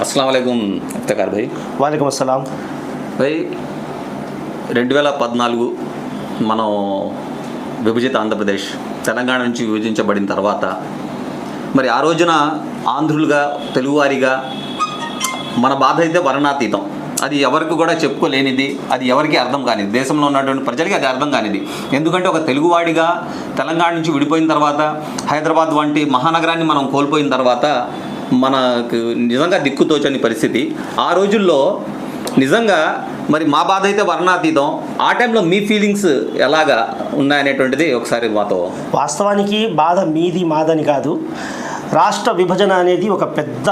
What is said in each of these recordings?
అస్సలం వాలేకుమ్ అఫ్తకార్ భాయ్. వాలేకుమ్ అస్సలాం. భాయ్ రెండు వేల పద్నాలుగు మనం విభజిత ఆంధ్రప్రదేశ్ తెలంగాణ నుంచి విభజించబడిన తర్వాత మరి ఆ రోజున ఆంధ్రులుగా తెలుగువారిగా మన బాధ అయితే వర్ణాతీతం. అది ఎవరికి కూడా చెప్పుకోలేనిది అది ఎవరికి అర్థం కానిది. దేశంలో ఉన్నటువంటి ప్రజలకి అది అర్థం కానిది. ఎందుకంటే ఒక తెలుగువాడిగా తెలంగాణ నుంచి విడిపోయిన తర్వాత హైదరాబాద్ వంటి మహానగరాన్ని మనం కోల్పోయిన తర్వాత మనకు నిజంగా దిక్కుతోచని పరిస్థితి. ఆ రోజుల్లో నిజంగా మరి మా బాధ అయితే వర్ణాతీతం. ఆ టైంలో మీ ఫీలింగ్స్ ఎలాగా ఉన్నాయనేటువంటిది ఒకసారి మాతో. వాస్తవానికి బాధ మీది మాదని కాదు. రాష్ట్ర విభజన అనేది ఒక పెద్ద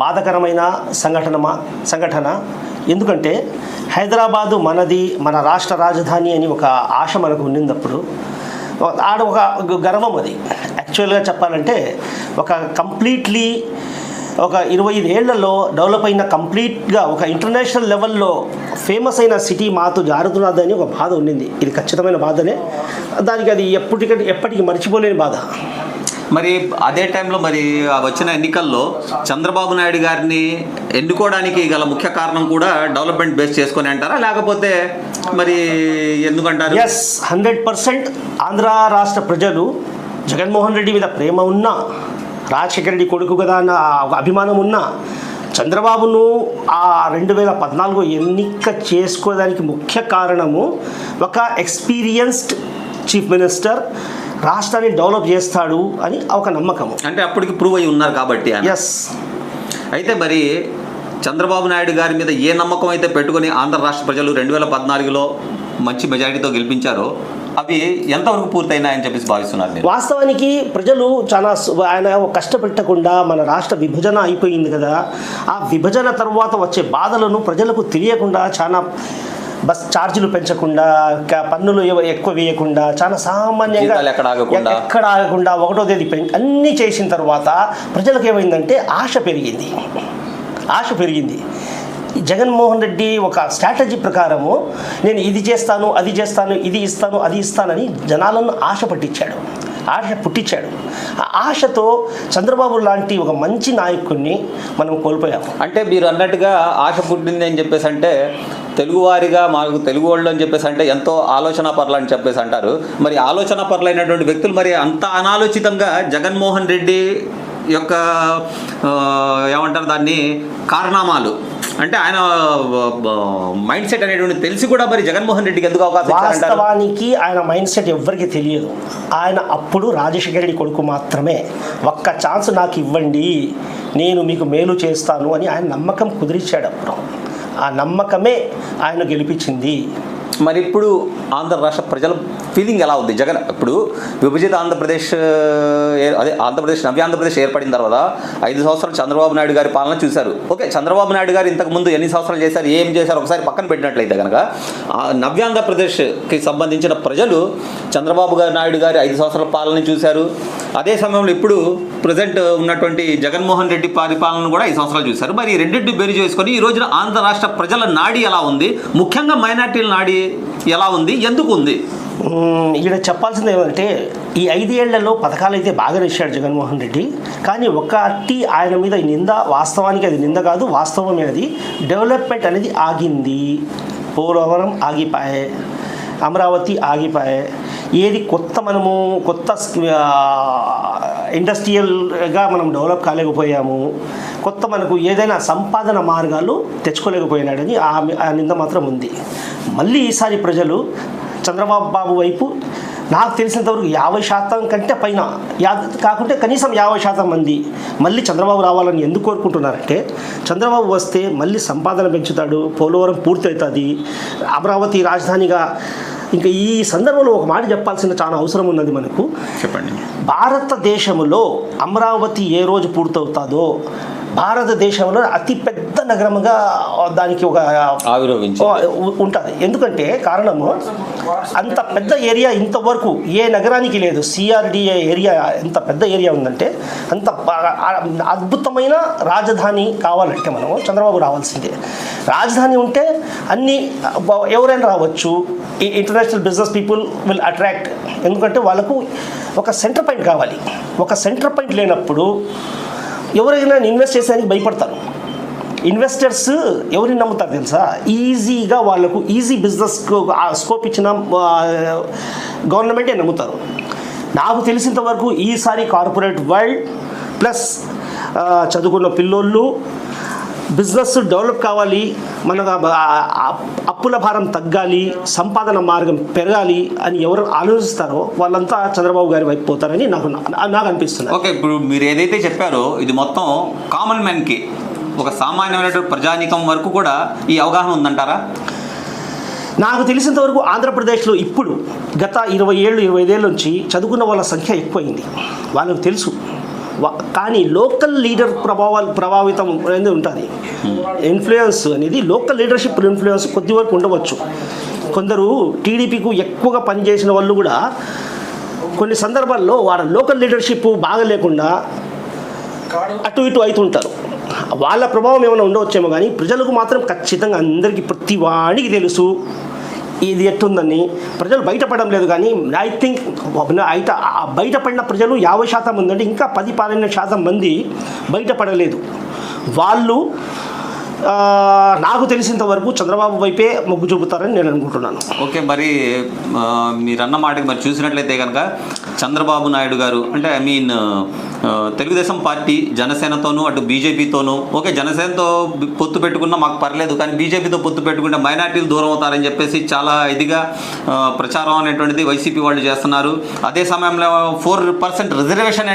బాధకరమైన సంఘటన మా- సంఘటన. ఎందుకంటే హైదరాబాదు మనది మన రాష్ట్ర రాజధాని అని ఒక ఆశ మనకు ఉన్నప్పుడు ఆడ ఒక గర్వం అది. యాక్చువల్గా చెప్పాలంటే ఒక కంప్లీట్లీ ఒక ఇరవై ఐదు డెవలప్ అయిన కంప్లీట్గా ఒక ఇంటర్నేషనల్ లెవెల్లో ఫేమస్ అయిన సిటీ మాతో జారుతున్నదని ఒక బాధ ఉండింది. ఇది ఖచ్చితమైన బాధనే. దానికి అది ఎప్పటికీ ఎప్పటికీ మర్చిపోలేని బాధ. మరి అదే టైంలో మరి ఆ వచ్చిన ఎన్నికల్లో చంద్రబాబు నాయుడు గారిని ఎన్నుకోవడానికి గల ముఖ్య కారణం కూడా డెవలప్మెంట్ బేస్ చేసుకొని అంటారా? లేకపోతే మరి ఎందుకంటారు? ఎస్ హండ్రెడ్ పర్సెంట్ ఆంధ్ర రాష్ట్ర ప్రజలు జగన్మోహన్ రెడ్డి మీద ప్రేమ ఉన్నా రాజశేఖర రెడ్డి కొడుకు కదా అన్న అభిమానం ఉన్నా చంద్రబాబును ఆ రెండు వేల పద్నాలుగు ఎన్నిక చేసుకోవడానికి ముఖ్య కారణము ఒక ఎక్స్పీరియన్స్డ్ చీఫ్ మినిస్టర్ రాష్ట్రాన్ని డెవలప్ చేస్తాడు అని ఒక నమ్మకము. అంటే అప్పటికి ప్రూవ్ అయి ఉన్నారు కాబట్టి. ఎస్ అయితే మరి చంద్రబాబు నాయుడు గారి మీద ఏ నమ్మకం అయితే పెట్టుకొని ఆంధ్ర రాష్ట్ర ప్రజలు రెండు వేల పద్నాలుగులో మంచి మెజారిటీతో గెలిపించారో అవి ఎంతవరకు పూర్తయినాయని చెప్పేసి భావిస్తున్నారు వాస్తవానికి ప్రజలు చాలా ఆయన కష్టపెట్టకుండా మన రాష్ట్ర విభజన అయిపోయింది కదా. ఆ విభజన తర్వాత వచ్చే బాధలను ప్రజలకు తెలియకుండా చాలా బస్ ఛార్జీలు పెంచకుండా పన్నులు ఎక్కువ వేయకుండా చాలా సామాన్యంగా ఎక్కడ ఆగకుండా. ఒకటో తేదీ అన్నీ చేసిన తర్వాత ప్రజలకు ఏమైందంటే ఆశ పెరిగింది. ఆశ పెరిగింది. జగన్మోహన్ రెడ్డి ఒక స్ట్రాటజీ ప్రకారము నేను ఇది చేస్తాను అది చేస్తాను ఇది ఇస్తాను అది ఇస్తానని జనాలను ఆశ పట్టించాడు. ఆశ పుట్టించాడు. ఆ ఆశతో చంద్రబాబు లాంటి ఒక మంచి నాయకుడిని మనం కోల్పోయాము. అంటే మీరు అన్నట్టుగా ఆశ పుట్టింది అని చెప్పేసి అంటే తెలుగువారిగా మాకు తెలుగు వాళ్ళు అని చెప్పేసి అంటే ఎంతో ఆలోచన పర్లు అని చెప్పేసి అంటారు. మరి ఆలోచన పర్లైనటువంటి వ్యక్తులు మరి అంత అనాలోచితంగా జగన్మోహన్ రెడ్డి యొక్క ఏమంటారు దాన్ని కారణామాలు. అంటే ఆయన మైండ్ సెట్ అనేటువంటి తెలిసి కూడా మరి జగన్మోహన్ రెడ్డికి ఎందుకు అవకాశం వాస్తవానికి ఆయన మైండ్ సెట్ ఎవరికి తెలియదు. ఆయన అప్పుడు రాజశేఖర రెడ్డి కొడుకు మాత్రమే. ఒక్క ఛాన్స్ నాకు ఇవ్వండి నేను మీకు మేలు చేస్తాను అని ఆయన నమ్మకం కుదిరించాడు అప్పుడు. ఆ నమ్మకమే ఆయన గెలిపించింది. మరి ఇప్పుడు ఆంధ్ర రాష్ట్ర ప్రజల ఫీలింగ్ ఎలా ఉంది? జగన్ ఇప్పుడు విభజిత ఆంధ్రప్రదేశ్ అదే ఆంధ్రప్రదేశ్ నవ్య ఆంధ్రప్రదేశ్ ఏర్పడిన తర్వాత ఐదు సంవత్సరాలు చంద్రబాబు నాయుడు గారి పాలన చూశారు. ఓకే చంద్రబాబు నాయుడు గారు ఇంతకు ముందు ఎన్ని సంవత్సరాలు చేశారు ఏం చేశారు ఒకసారి పక్కన పెట్టినట్లయితే కనుక నవ్యాంధ్రప్రదేశ్కి సంబంధించిన ప్రజలు చంద్రబాబు గారు నాయుడు గారి ఐదు సంవత్సరాల పాలన చూశారు. అదే సమయంలో ఇప్పుడు ప్రజెంట్ ఉన్నటువంటి జగన్మోహన్ రెడ్డి పరిపాలన కూడా ఐదు సంవత్సరాలు చూశారు. మరి ఈ రెండింటి బేరు చేసుకొని ఈ రోజున ఆంధ్ర రాష్ట్ర ప్రజల నాడి ఎలా ఉంది? ముఖ్యంగా మైనార్టీల నాడి ఎలా ఉంది? ఎందుకు ఉంది? ఇక్కడ చెప్పాల్సింది ఏమంటే ఈ ఐదేళ్ళలో పథకాలు అయితే బాగా ఇచ్చాడు జగన్మోహన్ రెడ్డి. కానీ ఒకటి ఆయన మీద నింద వాస్తవానికి అది నింద కాదు వాస్తవమే అది. డెవలప్మెంట్ అనేది ఆగింది. పోలవరం ఆగిపాయే అమరావతి ఆగిపాయే. ఏది కొత్త మనము కొత్త ఇండస్ట్రియల్గా మనం డెవలప్ కాలేకపోయాము. కొత్త మనకు ఏదైనా సంపాదన మార్గాలు తెచ్చుకోలేకపోయినాడని ఆ ఆ నింద మాత్రం ఉంది. మళ్ళీ ఈసారి ప్రజలు చంద్రబాబు బాబు వైపు నాకు తెలిసినంతవరకు యాభై శాతం కంటే పైన యా కాకుంటే కనీసం యాభై శాతం మంది మళ్ళీ చంద్రబాబు రావాలని ఎందుకు కోరుకుంటున్నారంటే చంద్రబాబు వస్తే మళ్ళీ సంపాదన పెంచుతాడు పోలవరం పూర్తి అవుతుంది అమరావతి రాజధానిగా ఇంకా ఈ సందర్భంలో ఒక మాట చెప్పాల్సిన చాలా అవసరం ఉన్నది మనకు. చెప్పండి. భారతదేశంలో అమరావతి ఏ రోజు పూర్తవుతుందో భారతదేశంలో అతి పెద్ద నగరముగా దానికి ఒక ఉంటుంది. ఎందుకంటే కారణము అంత పెద్ద ఏరియా ఇంతవరకు ఏ నగరానికి లేదు. సిఆర్డిఏ ఏరియా ఎంత పెద్ద ఏరియా ఉందంటే అంత అద్భుతమైన రాజధాని కావాలంటే మనము చంద్రబాబు రావాల్సిందే. రాజధాని ఉంటే అన్ని ఎవరైనా రావచ్చు. International business people will attract. ఎందుకంటే వాళ్ళకు ఒక సెంటర్ పాయింట్ కావాలి. ఒక సెంటర్ పాయింట్ లేనప్పుడు ఎవరైనా ఇన్వెస్ట్ చేసేదానికి భయపడతారు. ఇన్వెస్టర్స్ ఎవరిని నమ్ముతారు తెలుసా? ఈజీగా వాళ్ళకు ఈజీ బిజినెస్ స్కోప్ ఇచ్చిన గవర్నమెంటే నమ్ముతారు. నాకు తెలిసినంత వరకు ఈసారి కార్పొరేట్ వరల్డ్ ప్లస్ చదువుకున్న పిల్లోళ్ళు బిజినెస్ డెవలప్ కావాలి మనకు ఆ- అప్పుల భారం తగ్గాలి సంపాదన మార్గం పెరగాలి అని ఎవరు ఆలోచిస్తారో వాళ్ళంతా చంద్రబాబు గారి వైపు పోతారని నాకు నాకు అనిపిస్తుంది. ఓకే ఇప్పుడు మీరు ఏదైతే చెప్పారో ఇది మొత్తం కామన్ మ్యాన్కి ఒక సామాన్యమైనటువంటి ప్రజానీకం వరకు కూడా ఈ అవగాహన ఉందంటారా? నాకు తెలిసినంత వరకు ఆంధ్రప్రదేశ్లో ఇప్పుడు గత ఇరవై ఏళ్ళు ఇరవై ఐదేళ్ళ నుంచి చదువుకున్న వాళ్ళ సంఖ్య ఎక్కువైంది. వాళ్ళకు తెలుసు. కానీ లోకల్ లీడర్ ప్రభావాలు ప్రభావితం అనేది ఉంటుంది. ఇన్ఫ్లుయెన్స్ అనేది లోకల్ లీడర్షిప్ ఇన్ఫ్లుయెన్స్ కొద్ది వరకు ఉండవచ్చు. కొందరు టీడీపీకు ఎక్కువగా పనిచేసిన వాళ్ళు కూడా కొన్ని సందర్భాల్లో వాళ్ళ లోకల్ లీడర్షిప్ బాగా లేకుండా అటు ఇటు అవుతుంటారు వాళ్ళ ప్రభావం ఏమైనా ఉండవచ్చేమో కానీ ప్రజలకు మాత్రం ఖచ్చితంగా అందరికీ ప్రతి వాడికి తెలుసు. ఇది ఎట్టుందని ప్రజలు బయటపడడం లేదు కానీ ఐ థింక్ అయితే బయటపడిన ప్రజలు యాభై శాతం ఉందంటే ఇంకా పది పదిహేను శాతం మంది బయటపడలేదు. వాళ్ళు నాకు తెలిసినంత వరకు చంద్రబాబు వైపే మొగ్గు చూపుతారని నేను అనుకుంటున్నాను. ఓకే మరి మీరు మీరన్న మాటకి మరి చూసినట్లయితే కనుక చంద్రబాబు నాయుడు గారు అంటే ఐ మీన్ తెలుగుదేశం పార్టీ జనసేనతోనూ అటు బీజేపీతోనూ ఓకే జనసేనతో పొత్తు పెట్టుకున్నా మాకు పర్లేదు కానీ బీజేపీతో పొత్తు పెట్టుకుంటే మైనార్టీలు దూరం అవుతారని చెప్పేసి చాలా ఇదిగా ప్రచారం అనేటువంటిది వైసీపీ వాళ్ళు చేస్తున్నారు. అదే సమయంలో ఫోర్ పర్సెంట్ రిజర్వేషన్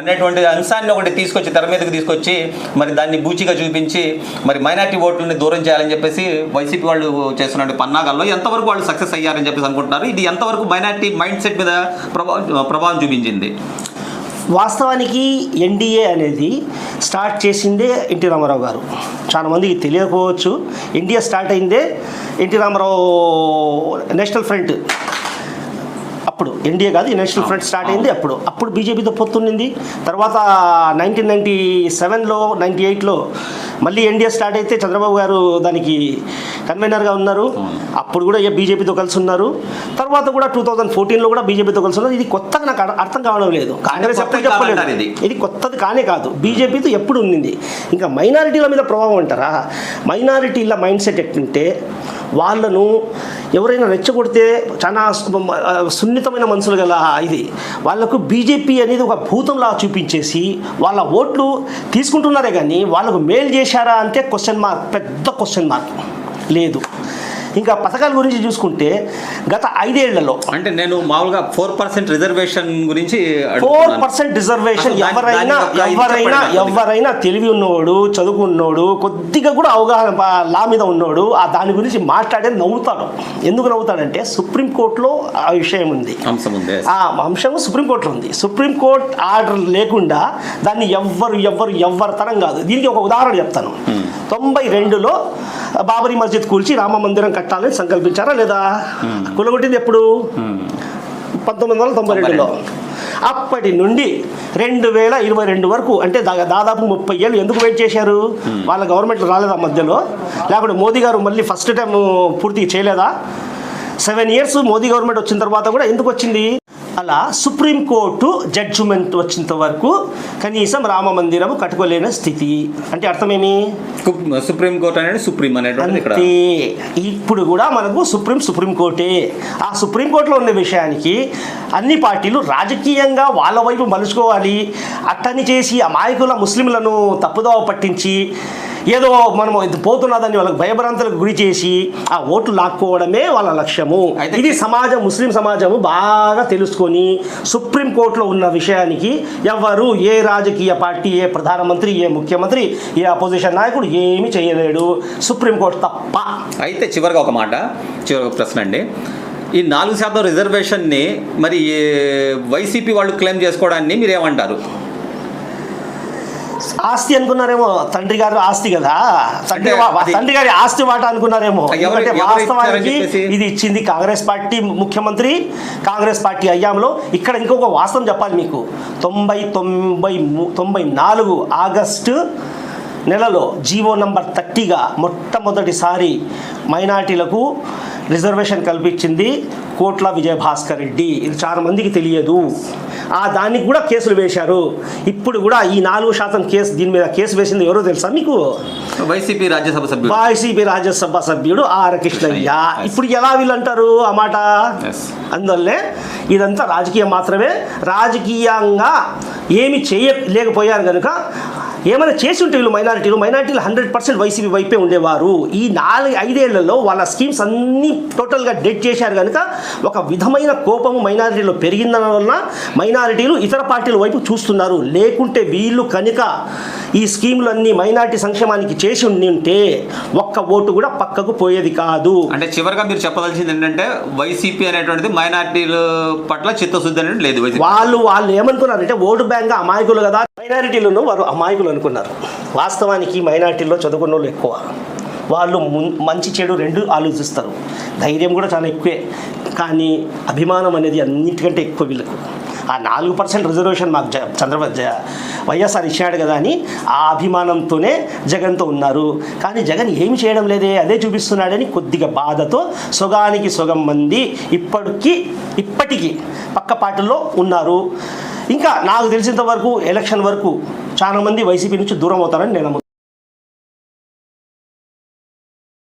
అనేటువంటి అంశాన్ని ఒకటి తీసుకొచ్చి తెర మీదకి తీసుకొచ్చి మరి దాన్ని బూచిగా చూపించి మరి మైనార్టీ ఓట్లని దూరం చేయాలని చెప్పేసి వైసీపీ వాళ్ళు చేస్తున్నటువంటి పన్నాగాల్లో ఎంతవరకు వాళ్ళు సక్సెస్ అయ్యారని చెప్పేసి అనుకుంటున్నారు. ఇది ఎంతవరకు మైనార్టీ మైండ్ సెట్ మీద ప్రభావం ప్రభావం చూపించింది? వాస్తవానికి ఎన్డీఏ అనేది స్టార్ట్ చేసిందే ఎన్టీ రామారావు గారు. చాలా మందికి తెలియకపోవచ్చు. ఎన్డీఏ స్టార్ట్ అయిందే ఎన్టీ రామారావు నేషనల్ ఫ్రంట్. అప్పుడు ఎన్డీఏ కాదు నేషనల్ ఫ్రంట్ స్టార్ట్ అయింది అప్పుడు. అప్పుడు బీజేపీతో పొత్తుండింది తర్వాత నైన్టీన్ నైంటీ సెవెన్లో నైంటీ ఎయిట్లో మళ్ళీ ఎన్డీఏ స్టార్ట్ అయితే చంద్రబాబు గారు దానికి కన్వీనర్గా ఉన్నారు. అప్పుడు కూడా బీజేపీతో కలిసి ఉన్నారు. తర్వాత కూడా టూ థౌజండ్ ఫోర్టీన్లో కూడా బీజేపీతో కలిసి ఉన్నారు. ఇది కొత్తగా నాకు అర్- అర్థం కావడం లేదు. కాంగ్రెస్ ఎప్పుడు చెప్పలేదు. ఇది. కొత్తది కానే కాదు. బీజేపీతో ఎప్పుడు ఉండింది? ఇంకా మైనారిటీల మీద ప్రభావం అంటారా? మైనారిటీల మైండ్ సెట్ ఎట్లుంటే వాళ్ళను ఎవరైనా రెచ్చగొడితే చాలా సున్నితమైన మనసులు గల ఇది. వాళ్ళకు బీజేపీ అనేది ఒక భూతంలా చూపించేసి వాళ్ళ ఓట్లు తీసుకుంటున్నారే కానీ వాళ్ళకు మేలు చేశారా అంటే క్వశ్చన్ మార్క్ పెద్ద క్వశ్చన్ మార్క్ లేదు. ఇంకా పథకాల గురించి చూసుకుంటే గత ఐదేళ్ళలో అంటే నేను మామూలుగా ఫోర్ పర్సెంట్ రిజర్వేషన్ గురించి ఫోర్. పర్సెంట్ రిజర్వేషన్ ఎవరైనా ఎవరైనా ఎవరైనా తెలివి ఉన్నోడు చదువుకున్నోడు కొద్దిగా కూడా అవగాహన లా మీద ఉన్నోడు ఆ దాని గురించి మాట్లాడే నవ్వుతాడు. ఎందుకు నవ్వుతాడంటే సుప్రీంకోర్టులో ఆ విషయం ఉంది. ఆ అంశం సుప్రీంకోర్టులో ఉంది. సుప్రీంకోర్టు ఆర్డర్ లేకుండా దాన్ని ఎవ్వరు ఎవ్వరు ఎవ్వరు తరం కాదు. దీనికి ఒక ఉదాహరణ చెప్తాను. తొంభై రెండులో బాబరీ మస్జిద్ కూల్చి రామ మందిరం కట్టాలని సంకల్పించారా లేదా? కులగొట్టింది ఎప్పుడు? పంతొమ్మిది వందల తొంభై రెండులో అప్పటి నుండి రెండు వేల ఇరవై రెండు వరకు అంటే దాదాపు ముప్పై ఏళ్ళు ఎందుకు వెయిట్ చేశారు? వాళ్ళ గవర్నమెంట్ రాలేదా మధ్యలో? లేకుంటే మోదీ గారు మళ్ళీ ఫస్ట్ టైం పూర్తి చేయలేదా? సెవెన్ ఇయర్స్ మోదీ గవర్నమెంట్ వచ్చిన తర్వాత కూడా ఎందుకు వచ్చింది? అలా సుప్రీంకోర్టు జడ్జిమెంట్ వచ్చేంత వరకు కనీసం రామ మందిరం కట్టుకోలేని స్థితి. అంటే అర్థమేమి? సుప్రీం కోర్ట్ అనేది సుప్రీం అంతే. ఇప్పుడు కూడా మనకు సుప్రీం సుప్రీంకోర్టే ఆ సుప్రీంకోర్టులో ఉన్న విషయానికి అన్ని పార్టీలు రాజకీయంగా వాళ్ళ వైపు మలుచుకోవాలి. అట్టని చేసి అమాయకుల ముస్లింలను తప్పుదోవ పట్టించి ఏదో మనం ఇది పోతున్నదని వాళ్ళకి భయభ్రాంతులకు గురి చేసి ఆ ఓట్లు లాక్కోవడమే వాళ్ళ లక్ష్యము. అయితే- ఇది సమాజం ముస్లిం సమాజము బాగా తెలుసుకొని సుప్రీంకోర్టులో ఉన్న విషయానికి ఎవరు ఏ రాజకీయ పార్టీ ఏ ప్రధానమంత్రి ఏ ముఖ్యమంత్రి ఏ అపోజిషన్ నాయకుడు ఏమీ చేయలేడు. సుప్రీంకోర్టు తప్ప. అయితే చివరిగా ఒక మాట చివరి ప్రశ్న అండి. ఈ నాలుగు శాతం రిజర్వేషన్ని మరి వైసీపీ వాళ్ళు క్లెయిమ్ చేసుకోవడాన్ని మీరు ఏమంటారు ఆస్తి అనుకున్నారేమో తండ్రి గారు ఆస్తి కదా? తండ్రి తండ్రి గారి ఆస్తి వాట అనుకున్నారేమో. ఎందుకంటే వాస్తవానికి? ఇది ఇచ్చింది కాంగ్రెస్ పార్టీ ముఖ్యమంత్రి కాంగ్రెస్ పార్టీ అయ్యాంలో ఇక్కడ ఇంకొక వాస్తవం చెప్పాలి మీకు. తొంభై తొంభై తొంభై నాలుగు ఆగస్టు నెలలో జీవో నంబర్ థర్టీగా మొట్టమొదటిసారి మైనార్టీలకు రిజర్వేషన్ కల్పించింది కోట్ల విజయభాస్కర్ రెడ్డి. ఇది చాలా మందికి తెలియదు. ఆ దానికి కూడా కేసులు వేశారు. ఇప్పుడు కూడా ఈ నాలుగు శాతం కేసు దీని మీద కేసు వేసింది ఎవరో తెలుసా మీకు? వైసీపీ రాజ్యసభ సభ్యుడు. వైసీపీ రాజ్యసభ సభ్యుడు ఆర్ కృష్ణయ్య. ఇప్పుడు ఎలా వీళ్ళు అంటారు ఆ మాట. అందువల్లే ఇదంతా రాజకీయం మాత్రమే. రాజకీయంగా ఏమి చేయ లేకపోయారు కనుక ఏమైనా చేసి ఉంటే వీళ్ళు మైనారిటీలు? మైనారిటీలు హండ్రెడ్ పర్సెంట్ వైసీపీ వైపే ఉండేవారు. ఈ నాలుగు ఐదేళ్ళలో వాళ్ళ స్కీమ్స్ అన్నీ టోటల్గా డెడ్ చేశారు కనుక ఒక విధమైన కోపము మైనారిటీలో పెరిగిందన వలన మైనారిటీలు ఇతర పార్టీల వైపు చూస్తున్నారు. లేకుంటే వీళ్ళు కనుక ఈ స్కీములన్నీ మైనారిటీ సంక్షేమానికి చేసి ఉంటే ఒక్క ఓటు కూడా పక్కకు పోయేది కాదు. అంటే చివరిగా మీరు చెప్పదలసింది ఏంటంటే వైసీపీ అనేటువంటిది మైనార్టీల పట్ల చిత్తశుద్ధి అనేది లేదు వాళ్ళు వాళ్ళు ఏమనుకున్నారంటే ఓటు బ్యాంక్ అమాయకులు కదా మైనారిటీలను వారు అమాయకులు అనుకున్నారు. వాస్తవానికి మైనారిటీల్లో చదువుకున్న వాళ్ళు ఎక్కువ. వాళ్ళు మంచి చెడు రెండు ఆలోచిస్తారు. ధైర్యం కూడా చాలా ఎక్కువే. కానీ అభిమానం అనేది అన్నిటికంటే ఎక్కువ వీళ్ళకు. ఆ నాలుగు పర్సెంట్ రిజర్వేషన్ మాకు చంద్రబాబు వైఎస్ఆర్ ఇచ్చినాడు కదా అని ఆ అభిమానంతోనే జగన్తో ఉన్నారు. కానీ జగన్ ఏమి చేయడం లేదే అదే చూపిస్తున్నాడని కొద్దిగా బాధతో సొగానికి సొగం మంది ఇప్పటికీ ఇప్పటికీ పక్క ఉన్నారు. ఇంకా నాకు తెలిసినంత వరకు ఎలక్షన్ వరకు చాలామంది వైసీపీ నుంచి దూరం అవుతారని నేను